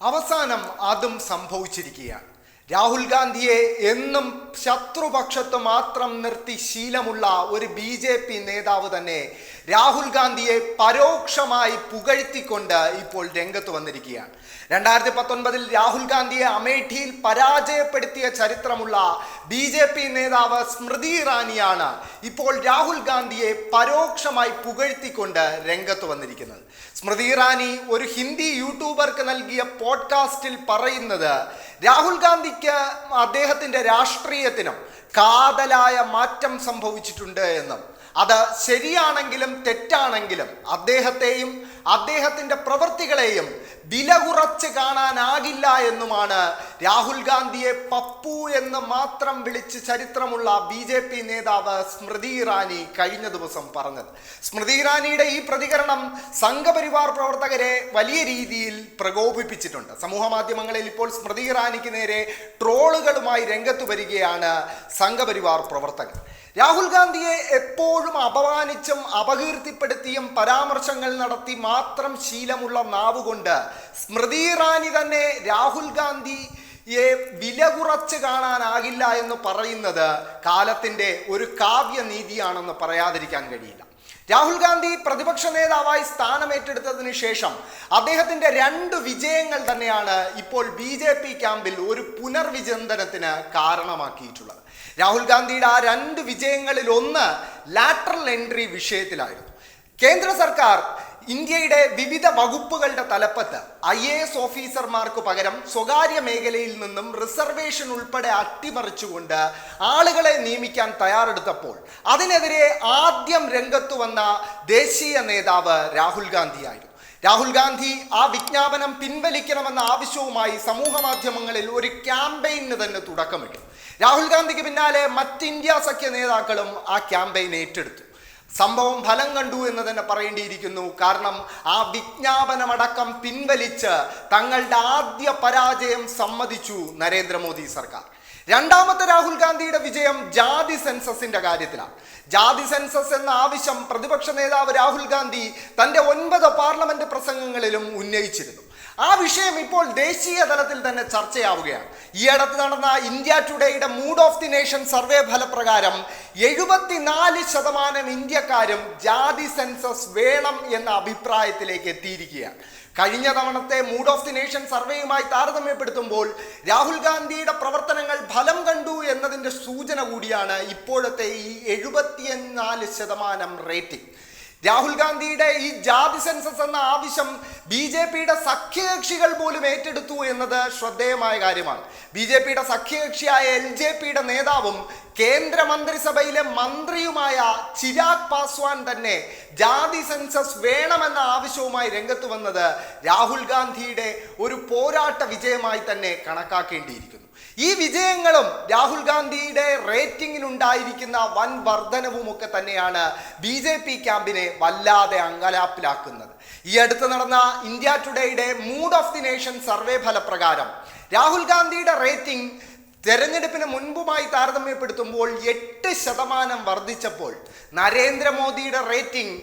അവസാനം അതും സംഭവിച്ചിരിക്കുകയാണ്. രാഹുൽ ഗാന്ധിയെ എന്നും ശത്രുപക്ഷത്ത് മാത്രം നിർത്തി ശീലമുള്ള ഒരു ബി ജെ പി നേതാവ് തന്നെ രാഹുൽ ഗാന്ധിയെ പരോക്ഷമായി പുകഴ്ത്തിക്കൊണ്ട് ഇപ്പോൾ രംഗത്ത് വന്നിരിക്കുകയാണ്. രണ്ടായിരത്തി പത്തൊൻപതിൽ രാഹുൽ ഗാന്ധിയെ അമേഠിയിൽ പരാജയപ്പെടുത്തിയ ചരിത്രമുള്ള ബി ജെ പി നേതാവ് സ്മൃതി ഇറാനിയാണ് ഇപ്പോൾ രാഹുൽ ഗാന്ധിയെ പരോക്ഷമായി പുകഴ്ത്തിക്കൊണ്ട് രംഗത്ത് വന്നിരിക്കുന്നത്. സ്മൃതി ഇറാനി ഒരു ഹിന്ദി യൂട്യൂബർക്ക് നൽകിയ പോഡ്കാസ്റ്റിൽ പറയുന്നത് രാഹുൽ ഗാന്ധിക്ക് അദ്ദേഹത്തിന്റെ രാഷ്ട്രീയത്തിനും കാതലായ മാറ്റം സംഭവിച്ചിട്ടുണ്ട് എന്നും. അത് ശരിയാണെങ്കിലും തെറ്റാണെങ്കിലും അദ്ദേഹത്തെയും അദ്ദേഹത്തിന്റെ പ്രവൃത്തികളെയും വില കുറച്ച് കാണാനാകില്ല എന്നുമാണ് രാഹുൽ ഗാന്ധിയെ പപ്പു എന്ന് മാത്രം വിളിച്ച് ചരിത്രമുള്ള ബി ജെ പി നേതാവ് സ്മൃതി ഇറാനി കഴിഞ്ഞ ദിവസം പറഞ്ഞത്. സ്മൃതി ഇറാനിയുടെ ഈ പ്രതികരണം സംഘപരിവാർ പ്രവർത്തകരെ വലിയ രീതിയിൽ പ്രകോപിപ്പിച്ചിട്ടുണ്ട്. സമൂഹ മാധ്യമങ്ങളിൽ ഇപ്പോൾ സ്മൃതി ഇറാനിക്ക് നേരെ ട്രോളുകളുമായി രംഗത്ത് വരികയാണ് സംഘപരിവാർ പ്രവർത്തകർ. രാഹുൽ ഗാന്ധിയെ എപ്പോഴും അപമാനിച്ചും അപകീർത്തിപ്പെടുത്തിയും പരാമർശങ്ങൾ നടത്തി മാത്രം ശീലമുള്ള നാവുകൊണ്ട് സ്മൃതി ഇറാനി തന്നെ രാഹുൽ ഗാന്ധി യെ വില കുറച്ച് കാണാനാകില്ല എന്ന് പറയുന്നത് കാലത്തിന്റെ ഒരു കാവ്യനീതിയാണെന്ന് പറയാതിരിക്കാൻ കഴിയില്ല. രാഹുൽ ഗാന്ധി പ്രതിപക്ഷ നേതാവായി സ്ഥാനമേറ്റെടുത്തതിന് ശേഷം അദ്ദേഹത്തിന്റെ രണ്ട് വിജയങ്ങൾ തന്നെയാണ് ഇപ്പോൾ ബി ജെ പി ക്യാമ്പിൽ ഒരു പുനർവിചിന്തനത്തിന് കാരണമാക്കിയിട്ടുള്ളത്. രാഹുൽ ഗാന്ധിയുടെ ആ രണ്ട് വിജയങ്ങളിൽ ഒന്ന് ലാറ്ററൽ എൻട്രി വിഷയത്തിലായിരുന്നു. കേന്ദ്ര സർക്കാർ ഇന്ത്യയുടെ വിവിധ വകുപ്പുകളുടെ തലപ്പത്ത് ഐ എ എസ് ഓഫീസർമാർക്ക് പകരം സ്വകാര്യ മേഖലയിൽ നിന്നും റിസർവേഷൻ ഉൾപ്പെടെ അട്ടിമറിച്ചുകൊണ്ട് ആളുകളെ നിയമിക്കാൻ തയ്യാറെടുത്തപ്പോൾ അതിനെതിരെ ആദ്യം രംഗത്തു വന്ന ദേശീയ നേതാവ് രാഹുൽ ഗാന്ധിയായിരുന്നു. രാഹുൽ ഗാന്ധി ആ വിജ്ഞാപനം പിൻവലിക്കണമെന്ന ആവശ്യവുമായി സമൂഹ മാധ്യമങ്ങളിൽ ഒരു ക്യാമ്പയിന് തന്നെ തുടക്കമിട്ടു. രാഹുൽ ഗാന്ധിക്ക് പിന്നാലെ മറ്റ് ഇന്ത്യ സഖ്യ നേതാക്കളും ആ ക്യാമ്പയിൻ ഏറ്റെടുത്തു. സംഭവം ഫലം കണ്ടു എന്ന് തന്നെ പറയേണ്ടിയിരിക്കുന്നു. കാരണം ആ വിജ്ഞാപനമടക്കം പിൻവലിച്ച് തങ്ങളുടെ ആദ്യ പരാജയം സമ്മതിച്ചു നരേന്ദ്രമോദി സർക്കാർ. രണ്ടാമത്തെ രാഹുൽ ഗാന്ധിയുടെ വിജയം ജാതി സെൻസസിന്റെ കാര്യത്തിലാണ്. ജാതി സെൻസസ് എന്ന ആവശ്യം പ്രതിപക്ഷ നേതാവ് രാഹുൽ ഗാന്ധി തന്റെ ഒൻപത് പാർലമെന്റ് പ്രസംഗങ്ങളിലും ഉന്നയിച്ചിരുന്നു. ആ വിഷയം ഇപ്പോൾ ദേശീയ തലത്തിൽ തന്നെ ചർച്ചയാവുകയാണ്. ഈ അടുത്ത് നടന്ന India ടുഡേയുടെ mood of the nation survey ഫലപ്രകാരം എഴുപത്തിനാല് ശതമാനം ഇന്ത്യക്കാരും ജാതി സെൻസസ് വേണം എന്ന അഭിപ്രായത്തിലേക്ക് എത്തിയിരിക്കുകയാണ്. കഴിഞ്ഞ തവണത്തെ മൂഡ് ഓഫ് ദി നേഷൻ സർവേയുമായി താരതമ്യപ്പെടുത്തുമ്പോൾ രാഹുൽ ഗാന്ധിയുടെ പ്രവർത്തനങ്ങൾ ഫലം കണ്ടു എന്നതിന്റെ സൂചന കൂടിയാണ് ഇപ്പോഴത്തെ ഈ എഴുപത്തിനാല് ശതമാനം റേറ്റിംഗ്. രാഹുൽ ഗാന്ധിയുടെ ഈ ജാതി സെൻസസ് എന്ന ആവശ്യം ബി ജെ പിയുടെ സഖ്യകക്ഷികൾ പോലും ഏറ്റെടുത്തു എന്നത് ശ്രദ്ധേയമായ കാര്യമാണ്. ബി ജെ പിയുടെ സഖ്യകക്ഷിയായ എൽ ജെ പിയുടെ നേതാവും കേന്ദ്രമന്ത്രിസഭയിലെ മന്ത്രിയുമായ ചിരാഗ് പാസ്വാൻ തന്നെ ജാതി സെൻസസ് വേണമെന്ന ആവശ്യവുമായി രംഗത്ത് വന്നത് രാഹുൽ ഗാന്ധിയുടെ ഒരു പോരാട്ട വിജയമായി തന്നെ കണക്കാക്കേണ്ടിയിരിക്കുന്നു. ഈ വിജയങ്ങളും രാഹുൽ ഗാന്ധിയുടെ റേറ്റിംഗിലുണ്ടായിരിക്കുന്ന വൻ വർധനവും ഒക്കെ തന്നെയാണ് ബി ജെ പി ക്യാമ്പിനെ വല്ലാതെ അങ്കലാപ്പിലാക്കുന്നത്. ഈ അടുത്ത് നടന്ന India ടുഡേയുടെ mood of the nation survey ഫലപ്രകാരം Rahul ഗാന്ധിയുടെ റേറ്റിംഗ് തെരഞ്ഞെടുപ്പിന് മുൻപുമായി താരതമ്യപ്പെടുത്തുമ്പോൾ എട്ട് ശതമാനം വർദ്ധിച്ചപ്പോൾ നരേന്ദ്രമോദിയുടെ റേറ്റിംഗ്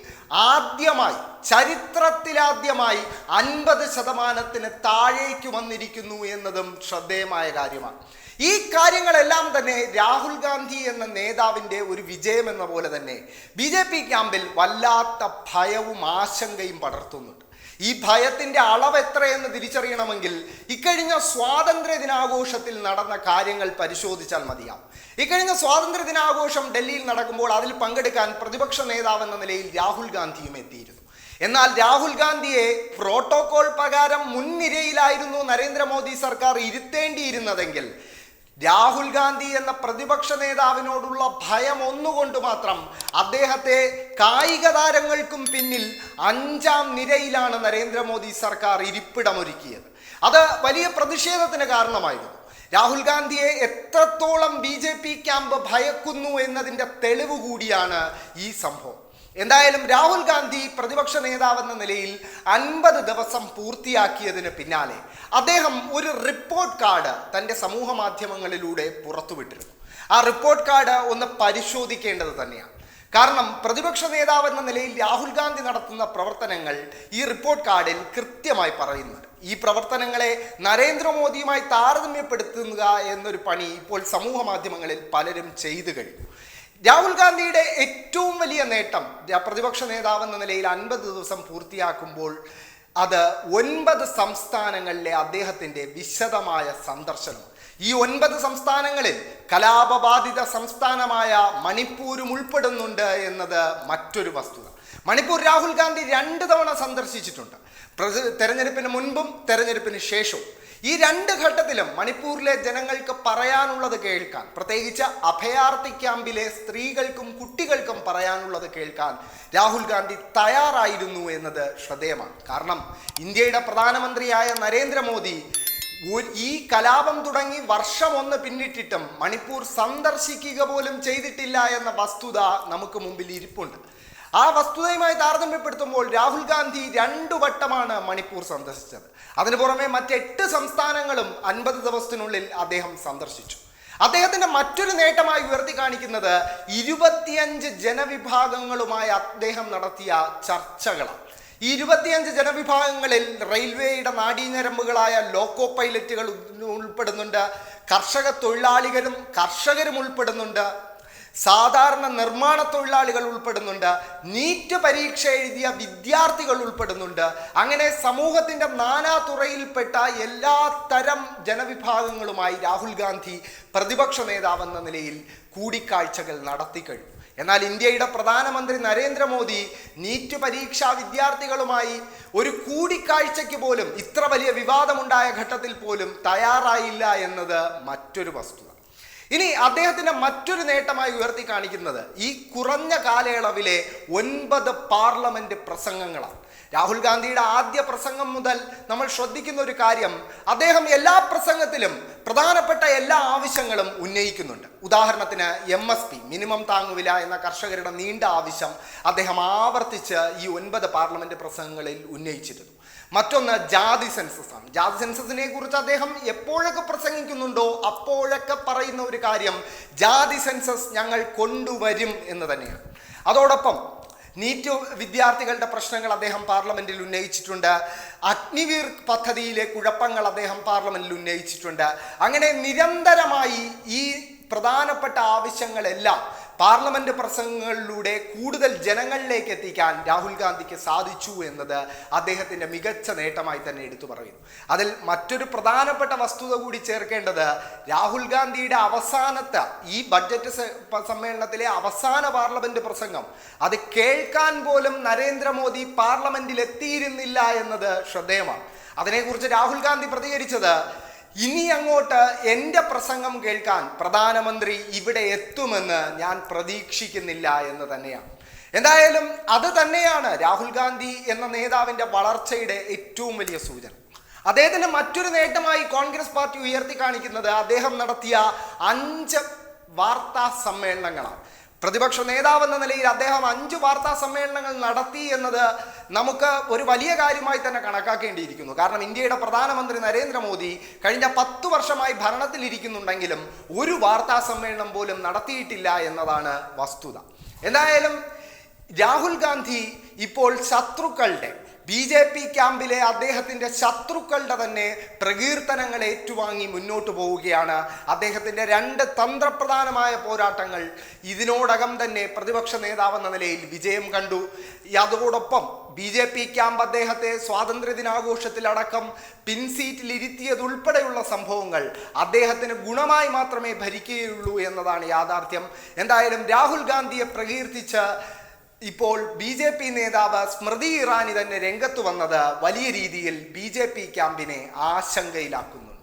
ആദ്യമായി ചരിത്രത്തിലാദ്യമായി അൻപത് ശതമാനത്തിന് താഴേക്ക് വന്നിരിക്കുന്നു എന്നതും ശ്രദ്ധേയമായ കാര്യമാണ്. ഈ കാര്യങ്ങളെല്ലാം തന്നെ രാഹുൽ ഗാന്ധി എന്ന നേതാവിന്റെ ഒരു വിജയം എന്ന പോലെ തന്നെ ബി ജെ പി ക്യാമ്പിൽ വല്ലാത്ത ഭയവും ആശങ്കയും പടർത്തുന്നുണ്ട്. ഈ ഭയത്തിന്റെ അളവ് എത്രയെന്ന് തിരിച്ചറിയണമെങ്കിൽ ഇക്കഴിഞ്ഞ സ്വാതന്ത്ര്യ ദിനാഘോഷത്തിൽ നടന്ന കാര്യങ്ങൾ പരിശോധിച്ചാൽ മതിയാവും. ഇക്കഴിഞ്ഞ സ്വാതന്ത്ര്യ ദിനാഘോഷം ഡൽഹിയിൽ നടക്കുമ്പോൾ അതിൽ പങ്കെടുക്കാൻ പ്രതിപക്ഷ നേതാവ് എന്ന നിലയിൽ രാഹുൽ ഗാന്ധിയും എത്തിയിരുന്നു. എന്നാൽ രാഹുൽ ഗാന്ധിയെ പ്രോട്ടോകോൾ പ്രകാരം മുൻനിരയിലായിരുന്നു നരേന്ദ്രമോദി സർക്കാർ ഇരുത്തേണ്ടിയിരുന്നതെങ്കിൽ രാഹുൽ ഗാന്ധി എന്ന പ്രതിപക്ഷ നേതാവിനോടുള്ള ഭയം ഒന്നുകൊണ്ട് മാത്രം അദ്ദേഹത്തെ കായിക താരങ്ങൾക്കും പിന്നിൽ അഞ്ചാം നിരയിലാണ് നരേന്ദ്രമോദി സർക്കാർ ഇരിപ്പിടമൊരുക്കിയത്. അത് വലിയ പ്രതിഷേധത്തിന് കാരണമായിരുന്നു. രാഹുൽ ഗാന്ധിയെ എത്രത്തോളം ബി ജെ പി ക്യാമ്പ് ഭയക്കുന്നു എന്നതിന്റെ തെളിവ് കൂടിയാണ് ഈ സംഭവം. എന്തായാലും രാഹുൽ ഗാന്ധി പ്രതിപക്ഷ നേതാവെന്ന നിലയിൽ അൻപത് ദിവസം പൂർത്തിയാക്കിയതിന് പിന്നാലെ അദ്ദേഹം ഒരു റിപ്പോർട്ട് കാർഡ് തന്റെ സമൂഹ മാധ്യമങ്ങളിലൂടെ പുറത്തുവിട്ടിരുന്നു. ആ റിപ്പോർട്ട് കാർഡ് ഒന്ന് പരിശോധിക്കേണ്ടത് തന്നെയാണ്. കാരണം പ്രതിപക്ഷ നേതാവെന്ന നിലയിൽ രാഹുൽ ഗാന്ധി നടത്തുന്ന പ്രവർത്തനങ്ങൾ ഈ റിപ്പോർട്ട് കാർഡിൽ കൃത്യമായി പറയുന്നുണ്ട്. ഈ പ്രവർത്തനങ്ങളെ നരേന്ദ്രമോദിയുമായി താരതമ്യപ്പെടുത്തുക എന്നൊരു പണി ഇപ്പോൾ സമൂഹ മാധ്യമങ്ങളിൽ പലരും ചെയ്തു കഴിഞ്ഞു. രാഹുൽ ഗാന്ധിയുടെ ഏറ്റവും വലിയ നേട്ടം പ്രതിപക്ഷ നേതാവെന്ന നിലയിൽ അൻപത് ദിവസം പൂർത്തിയാക്കുമ്പോൾ അത് ഒൻപത് സംസ്ഥാനങ്ങളിലെ അദ്ദേഹത്തിന്റെ വിശദമായ സന്ദർശനം ഈ ഒൻപത് സംസ്ഥാനങ്ങളിൽ കലാപബാധിത സംസ്ഥാനമായ മണിപ്പൂരും ഉൾപ്പെടുന്നുണ്ട് എന്നത് മറ്റൊരു വസ്തുത. മണിപ്പൂർ രാഹുൽ ഗാന്ധി രണ്ട് തവണ സന്ദർശിച്ചിട്ടുണ്ട്. തെരഞ്ഞെടുപ്പിന് മുൻപും തെരഞ്ഞെടുപ്പിന് ശേഷവും. ഈ രണ്ട് ഘട്ടത്തിലും മണിപ്പൂരിലെ ജനങ്ങൾക്ക് പറയാനുള്ളത് കേൾക്കാൻ പ്രത്യേകിച്ച് അഭയാർത്ഥി ക്യാമ്പിലെ സ്ത്രീകൾക്കും കുട്ടികൾക്കും പറയാനുള്ളത് കേൾക്കാൻ രാഹുൽ ഗാന്ധി തയ്യാറായിരുന്നു എന്നത് ശ്രദ്ധേയമാണ്. കാരണം ഇന്ത്യയുടെ പ്രധാനമന്ത്രിയായ നരേന്ദ്രമോദി ഈ കലാപം തുടങ്ങി വർഷം ഒന്ന് പിന്നിട്ടിട്ടും മണിപ്പൂർ സന്ദർശിക്കുക പോലും ചെയ്തിട്ടില്ല എന്ന വസ്തുത നമുക്ക് മുമ്പിൽ ഇരിപ്പുണ്ട്. ആ വസ്തുതയുമായി താരതമ്യപ്പെടുത്തുമ്പോൾ രാഹുൽ ഗാന്ധി രണ്ടു വട്ടമാണ് മണിപ്പൂർ സന്ദർശിച്ചത്. അതിനു പുറമെ മറ്റെട്ട് സംസ്ഥാനങ്ങളും അൻപത് ദിവസത്തിനുള്ളിൽ അദ്ദേഹം സന്ദർശിച്ചു. അദ്ദേഹത്തിന്റെ മറ്റൊരു നേട്ടമായി ഉയർത്തി കാണിക്കുന്നത് ഇരുപത്തിയഞ്ച് ജനവിഭാഗങ്ങളുമായി അദ്ദേഹം നടത്തിയ ചർച്ചകളാണ്. ഇരുപത്തിയഞ്ച് ജനവിഭാഗങ്ങളിൽ റെയിൽവേയുടെ നാഡീഞരമ്പുകളായ ലോക്കോ പൈലറ്റുകൾ ഉൾപ്പെടുന്നുണ്ട്. കർഷക തൊഴിലാളികളും കർഷകരും ഉൾപ്പെടുന്നുണ്ട്. സാധാരണ നിർമ്മാണ തൊഴിലാളികൾ ഉൾപ്പെടുന്നുണ്ട്. നീറ്റ് പരീക്ഷ എഴുതിയ വിദ്യാർത്ഥികൾ ഉൾപ്പെടുന്നുണ്ട്. അങ്ങനെ സമൂഹത്തിന്റെ നാനാ തുറയിൽപ്പെട്ട എല്ലാ തരം ജനവിഭാഗങ്ങളുമായി രാഹുൽ ഗാന്ധി പ്രതിപക്ഷ നേതാവെന്ന നിലയിൽ കൂടിക്കാഴ്ചകൾ നടത്തിക്കഴിഞ്ഞു എന്നാൽ ഇന്ത്യയുടെ പ്രധാനമന്ത്രി നരേന്ദ്രമോദി നീറ്റ് പരീക്ഷാ വിദ്യാർത്ഥികളുമായി ഒരു കൂടിക്കാഴ്ചയ്ക്ക് പോലും ഇത്ര വലിയ വിവാദമുണ്ടായ ഘട്ടത്തിൽ പോലും തയ്യാറായില്ല എന്നത് മറ്റൊരു വസ്തുത. ഇനി അദ്ദേഹത്തിന്റെ മറ്റൊരു നേട്ടമായി ഉയർത്തി കാണിക്കുന്നത് ഈ കുറഞ്ഞ കാലയളവിലെ ഒൻപത് പാർലമെന്റ് പ്രസംഗങ്ങളാണ്. രാഹുൽ ഗാന്ധിയുടെ ആദ്യ പ്രസംഗം മുതൽ നമ്മൾ ശ്രദ്ധിക്കുന്ന ഒരു കാര്യം അദ്ദേഹം എല്ലാ പ്രസംഗത്തിലും പ്രധാനപ്പെട്ട എല്ലാ ആവശ്യങ്ങളും ഉന്നയിക്കുന്നുണ്ട്. ഉദാഹരണത്തിന് എം എസ് പി മിനിമം താങ്ങുവില എന്ന കർഷകരുടെ നീണ്ട ആവശ്യം അദ്ദേഹം ആവർത്തിച്ച് ഈ ഒൻപത് പാർലമെന്റ് പ്രസംഗങ്ങളിൽ ഉന്നയിച്ചിരുന്നു. മറ്റൊന്ന് ജാതി സെൻസസ് ആണ്. ജാതി സെൻസസിനെ കുറിച്ച് അദ്ദേഹം എപ്പോഴൊക്കെ പ്രസംഗിക്കുന്നുണ്ടോ അപ്പോഴൊക്കെ പറയുന്ന ഒരു കാര്യം ജാതി സെൻസസ് ഞങ്ങൾ കൊണ്ടുവരും എന്ന് തന്നെയാണ്. അതോടൊപ്പം നീറ്റ് വിദ്യാർത്ഥികളുടെ പ്രശ്നങ്ങൾ അദ്ദേഹം പാർലമെന്റിൽ ഉന്നയിച്ചിട്ടുണ്ട്. അഗ്നിവീർ പദ്ധതിയിലെ കുഴപ്പങ്ങൾ അദ്ദേഹം പാർലമെന്റിൽ ഉന്നയിച്ചിട്ടുണ്ട്. അങ്ങനെ നിരന്തരമായി ഈ പ്രധാനപ്പെട്ട ആവശ്യങ്ങളെല്ലാം പാർലമെന്റ് പ്രസംഗങ്ങളിലൂടെ കൂടുതൽ ജനങ്ങളിലേക്ക് എത്തിക്കാൻ രാഹുൽ ഗാന്ധിക്ക് സാധിച്ചു എന്നത് അദ്ദേഹത്തിന്റെ മികച്ച നേട്ടമായി തന്നെ എടുത്തു പറയുന്നു. അതിൽ മറ്റൊരു പ്രധാനപ്പെട്ട വസ്തുത കൂടി ചേർക്കേണ്ടത് രാഹുൽ ഗാന്ധിയുടെ അവസാനത്തെ ഈ ബഡ്ജറ്റ് സമ്മേളനത്തിലെ അവസാന പാർലമെന്റ് പ്രസംഗം. അത് കേൾക്കാൻ പോലും നരേന്ദ്രമോദി പാർലമെന്റിൽ എത്തിയിരുന്നില്ല എന്നത് ശ്രദ്ധേയമാണ്. അതിനെക്കുറിച്ച് രാഹുൽ ഗാന്ധി പ്രതികരിച്ചത് ഇനി അങ്ങോട്ട് എന്റെ പ്രസംഗം കേൾക്കാൻ പ്രധാനമന്ത്രി ഇവിടെ എത്തുമെന്ന് ഞാൻ പ്രതീക്ഷിക്കുന്നില്ല എന്ന് തന്നെയാണ്. എന്തായാലും അത് തന്നെയാണ് രാഹുൽ ഗാന്ധി എന്ന നേതാവിന്റെ വളർച്ചയുടെ ഏറ്റവും വലിയ സൂചന. അദ്ദേഹത്തിന്റെ മറ്റൊരു നേട്ടമായി കോൺഗ്രസ് പാർട്ടി ഉയർത്തി കാണിക്കുന്നത് അദ്ദേഹം നടത്തിയ അഞ്ച് വാർത്താ സമ്മേളനങ്ങളാണ്. പ്രതിപക്ഷ നേതാവെന്ന നിലയിൽ അദ്ദേഹം അഞ്ച് വാർത്താ സമ്മേളനങ്ങൾ നടത്തി എന്നത് നമുക്ക് ഒരു വലിയ കാര്യമായി തന്നെ കണക്കാക്കേണ്ടിയിരിക്കുന്നു. കാരണം ഇന്ത്യയുടെ പ്രധാനമന്ത്രി നരേന്ദ്രമോദി കഴിഞ്ഞ പത്ത് വർഷമായി ഭരണത്തിലിരിക്കുന്നുണ്ടെങ്കിലും ഒരു വാർത്താ സമ്മേളനം പോലും നടത്തിയിട്ടില്ല എന്നതാണ് വസ്തുത. എന്തായാലും രാഹുൽ ഗാന്ധി ഇപ്പോൾ ശത്രുക്കളുടെ ബി ജെ പി ക്യാമ്പിലെ അദ്ദേഹത്തിന്റെ ശത്രുക്കളുടെ തന്നെ പ്രകീർത്തനങ്ങൾ ഏറ്റുവാങ്ങി മുന്നോട്ട് പോവുകയാണ്. അദ്ദേഹത്തിന്റെ രണ്ട് തന്ത്രപ്രധാനമായ പോരാട്ടങ്ങൾ ഇതിനോടകം തന്നെ പ്രതിപക്ഷ നേതാവെന്ന നിലയിൽ വിജയം കണ്ടു. അതോടൊപ്പം ബി ജെ പി ക്യാമ്പ് അദ്ദേഹത്തെ സ്വാതന്ത്ര്യദിനാഘോഷത്തിലടക്കം പിൻസീറ്റിൽ ഇരുത്തിയതുൾപ്പെടെയുള്ള സംഭവങ്ങൾ അദ്ദേഹത്തിന് ഗുണമായി മാത്രമേ ഭരിക്കുകയുള്ളൂ എന്നതാണ് യാഥാർത്ഥ്യം. എന്തായാലും രാഹുൽ ഗാന്ധിയെ പ്രകീർത്തിച്ച് ഇപ്പോൾ ബി ജെ പി നേതാവ് സ്മൃതി ഇറാനി തന്നെ രംഗത്ത് വന്നത് വലിയ രീതിയിൽ ബി ജെ പി ക്യാമ്പിനെ ആശങ്കയിലാക്കുന്നുണ്ട്